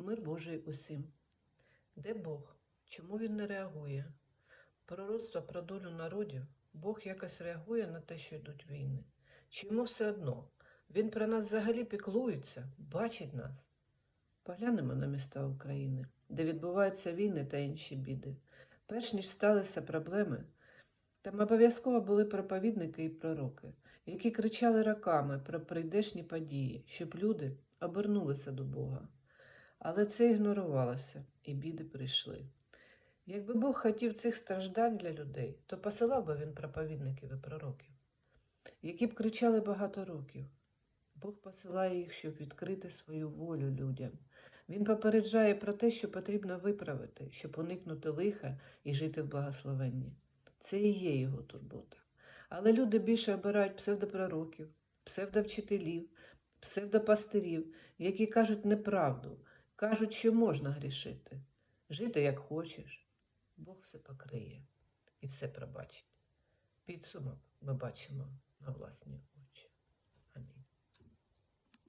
Мир Божий усім. Де Бог? Чому він не реагує? Пророцтво про долю народів Бог якось реагує на те, що йдуть війни. Чи йому все одно? Він про нас взагалі піклується, бачить нас. Поглянемо на міста України, де відбуваються війни та інші біди. Перш ніж сталися проблеми, там обов'язково були проповідники і пророки, які кричали роками про прийдешні події, щоб люди обернулися до Бога. Але це ігнорувалося, і біди прийшли. Якби Бог хотів цих страждань для людей, то посилав би він проповідників і пророків, які б кричали багато років. Бог посилає їх, щоб відкрити свою волю людям. Він попереджає про те, що потрібно виправити, щоб уникнути лиха і жити в благословенні. Це і є його турбота. Але люди більше обирають псевдопророків, псевдовчителів, псевдопастирів, які кажуть неправду, кажуть, що можна грішити, жити як хочеш. Бог все покриє і все пробачить. Підсумок ми бачимо на власні